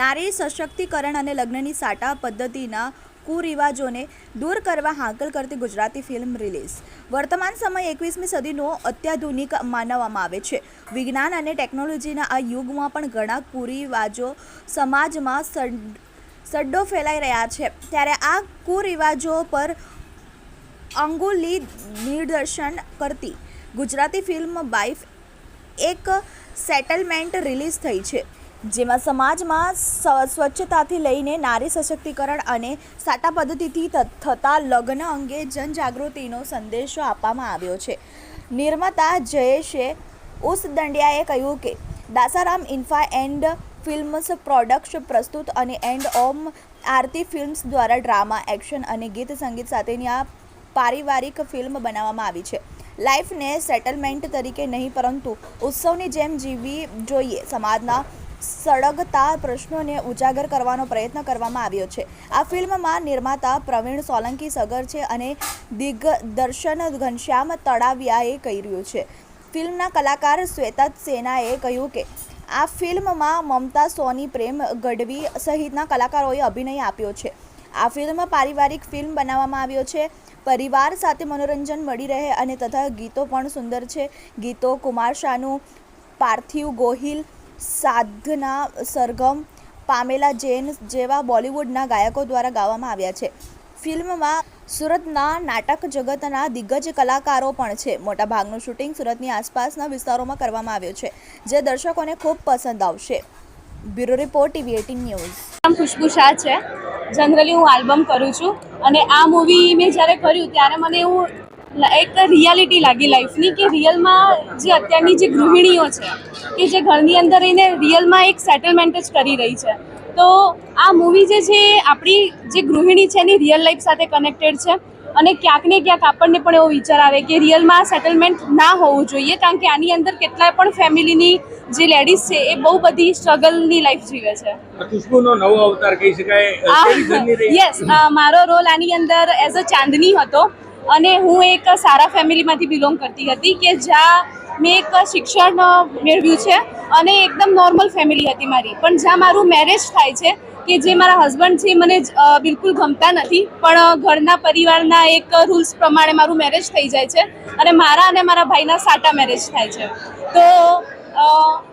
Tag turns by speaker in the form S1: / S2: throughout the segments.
S1: નારી સશક્તિકરણ અને લગ્નની સાટા પદ્ધતિના કુરિવાજોને દૂર કરવા હાંકલ કરતી ગુજરાતી ફિલ્મ રિલીઝ. વર્તમાન સમય એકવીસમી સદીનો અત્યાધુનિક માનવામાં આવે છે. વિજ્ઞાન અને ટેકનોલોજીના આ યુગમાં પણ ઘણા કુરિવાજો સમાજમાં સડ્ડો ફેલાઈ રહ્યા છે. ત્યારે આ કુરિવાજો પર અંગુલી નિદર્શન કરતી ગુજરાતી ફિલ્મ બાઈફ એક સેટલમેન્ટ રિલીઝ થઈ છે. જેમાં સમાજમાં સ્વચ્છતાથી લઈને નારી સશક્તિકરણ અને સાટા પદ્ધતિથી થતા લગ્ન અંગે જનજાગૃતિનો સંદેશો આપવામાં આવ્યો છે. નિર્માતા જયેશે ઉસ દંડિયાએ કહ્યું કે, Dasaram infra and films products પ્રસ્તુત અને એન્ડ ઓમ આરતી ફિલ્મ્સ દ્વારા ડ્રામા, એક્શન અને ગીત સંગીત સાથેની આ પારિવારિક ફિલ્મ બનાવવામાં આવી છે. લાઈફને સેટલમેન્ટ તરીકે નહીં, પરંતુ ઉત્સવની જેમ જીવવી જોઈએ. સમાજના સળગતા પ્રશ્નોને ઉજાગર કરવાનો પ્રયત્ન કરવામાં આવ્યો છે. આ ફિલ્મમાં નિર્માતા પ્રવીણ સોલંકી સગર છે અને દિગ્દર્શન ઘનશ્યામ તળાવિયાએ કર્યું છે. ફિલ્મના કલાકાર શ્વેતા સેનાએ કહ્યું કે, આ ફિલ્મમાં મમતા, સોની, પ્રેમ, ગઢવી સહિતના કલાકારોએ અભિનય આપ્યો છે. આ ફિલ્મ પારિવારિક ફિલ્મ બનાવવામાં આવ્યો છે. પરિવાર સાથે મનોરંજન મળી રહે અને તથા ગીતો પણ સુંદર છે. ગીતો કુમાર શાનુ પાર્થિવ ગોહિલ સાધના સરગમ પામેલા જૈન જેવા બોલિવૂડના ગાયકો દ્વારા ગાવામાં આવ્યા છે. ફિલ્મમાં સુરતના નાટક જગતના દિગ્ગજ કલાકારો પણ છે. મોટાભાગનું શૂટિંગ સુરતની આસપાસના વિસ્તારોમાં કરવામાં આવ્યું છે, જે દર્શકોને ખૂબ પસંદ આવશે. Bureau report TV eighteen news.
S2: નામ ખુશ્બુ શાહ છે. જનરલી હું આલ્બમ કરું છું અને આ મૂવી મેં જ્યારે કર્યું ત્યારે મને એવું એક રિયાલિટી લાગી લાઈફની કે રિયલમાં જે અત્યારની જે ગૃહિણીઓ છે કે જે ઘરની અંદર રહીને રિયલમાં એક સેટલમેન્ટ જ કરી રહી છે. તો આ મૂવી જે છે આપણી જે ગૃહિણી છે એની રિયલ લાઈફ સાથે કનેક્ટેડ છે અને ક્યાંક ને ક્યાંક આપણને પણ એવો વિચાર આવે કે રિયલમાં સેટલમેન્ટ ના હોવું જોઈએ કારણ કે આની અંદર કેટલાય પણ ફેમિલીની જે લેડીઝ છે એ બહુ બધી સ્ટ્રગલની લાઈફ જીવે છે.
S3: ખુશ્બુનો નવો અવતાર કહી શકાય. કેવી જર્ની રહી?
S2: યસ મારો રોલ આની અંદર એઝ અ ચાંદની હતો. અને હું એક સારા ફેમિલીમાંથી બિલોંગ કરતી હતી કે જ્યાં મેં એક શિક્ષણ મેળવ્યું છે અને એકદમ નોર્મલ ફેમિલી હતી મારી. પણ જ્યાં મારું મેરેજ થાય છે કે જે મારા હસબન્ડ છે મને બિલકુલ ગમતા નથી, પણ ઘરના પરિવારના એક રૂલ્સ પ્રમાણે મારું મેરેજ થઈ જાય છે અને મારા અને મારા ભાઈના સાટા મેરેજ થાય છે. તો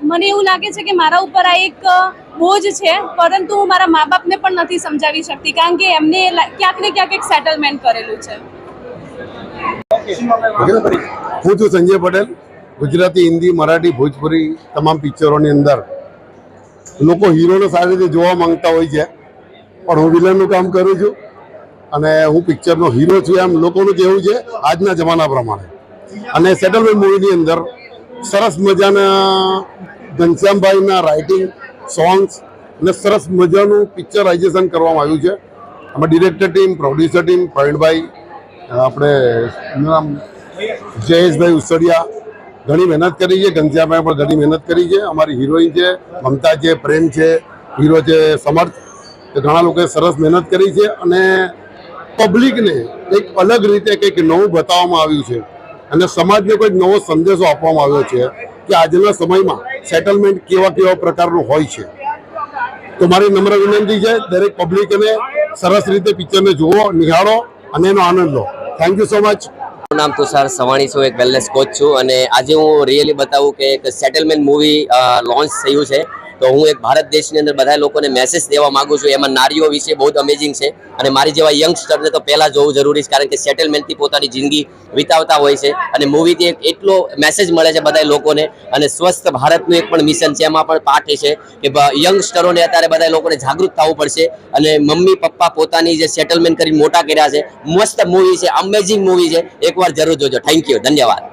S2: મને એવું લાગે છે કે મારા ઉપર આ એક બોજ છે, પરંતુ હું મારા મા બાપને પણ નથી સમજાવી શકતી, કારણ કે એમને ક્યાંક ને ક્યાંક એક સેટલમેન્ટ કરેલું છે.
S4: હું છું સંજય પટેલ, ગુજરાતી, હિન્દી, મરાઠી, ભોજપુરી તમામ પિક્ચરોની અંદર. લોકો હીરોને સારી રીતે જોવા માંગતા હોય છે. પણ હું વિલનનું કામ કરું છું અને હું પિક્ચરનો હીરો છું એમ લોકોનું કહેવું છે આજના જમાના પ્રમાણે. અને સેટલમેન્ટ મૂવીની અંદર સરસ મજાના ઘનશ્યામભાઈના રાઇટિંગ સોંગ્સ અને સરસ મજાનું પિક્ચરાઇઝેશન કરવામાં આવ્યું છે. આમાં director team producer team Pravinbhai આપણે નામ જયેશભાઈ ઉસડિયા. ઘણી મહેનત કરી છે, ઘનશ્યામભાઈ પણ ઘણી મહેનત કરી છે. અમારી હિરોઈન છે, મમતા છે, પ્રેમ છે હીરો છે, સમર્થ. એ ઘણા લોકોએ સરસ મહેનત કરી છે અને પબ્લિકને એક અલગ રીતે કંઈક નવું બતાવવામાં આવ્યું છે. અને સમાજને કોઈક નવો સંદેશો આપવામાં આવ્યો છે કે આજના સમયમાં સેટલમેન્ટ કેવા કેવા પ્રકારનું હોય છે. તો મારી નમ્ર વિનંતી છે, દરેક પબ્લિકને સરસ રીતે પિક્ચરને જુઓ, નિહાળો અને એનો આનંદ લો. થેન્ક યુ સો મચ
S5: મારું નામ તુષાર સવાણી છું, એક વેલનેસ કોચ છું. અને આજે હું રિયલી બતાવું કે એક સેટલમેન્ટ મૂવી લોન્ચ થયું છે. તો હું એક ભારત દેશની અંદર બધા લોકોને મેસેજ દેવા માગું છું. એમાં નારીઓ વિશે બહુ જ અમેઝિંગ છે અને મારી જેવા યંગસ્ટરને તો પહેલાં જોવું જરૂરી છે, કારણ કે સેટલમેન્ટથી પોતાની જિંદગી વિતાવતા હોય છે અને મૂવીથી એક એટલો મેસેજ મળે છે બધા લોકોને અને સ્વસ્થ ભારતનું એક પણ મિશન છે. એમાં પણ પાઠ છે કે યંગસ્ટરોને અત્યારે બધા લોકોને જાગૃત થવું પડશે અને મમ્મી, પપ્પા પોતાની જે સેટલમેન્ટ કરી મોટા કર્યા છે, મસ્ત મૂવી છે અમેઝિંગ મૂવી છે. એકવાર જરૂર જોજો. થેન્ક યુ ધન્યવાદ.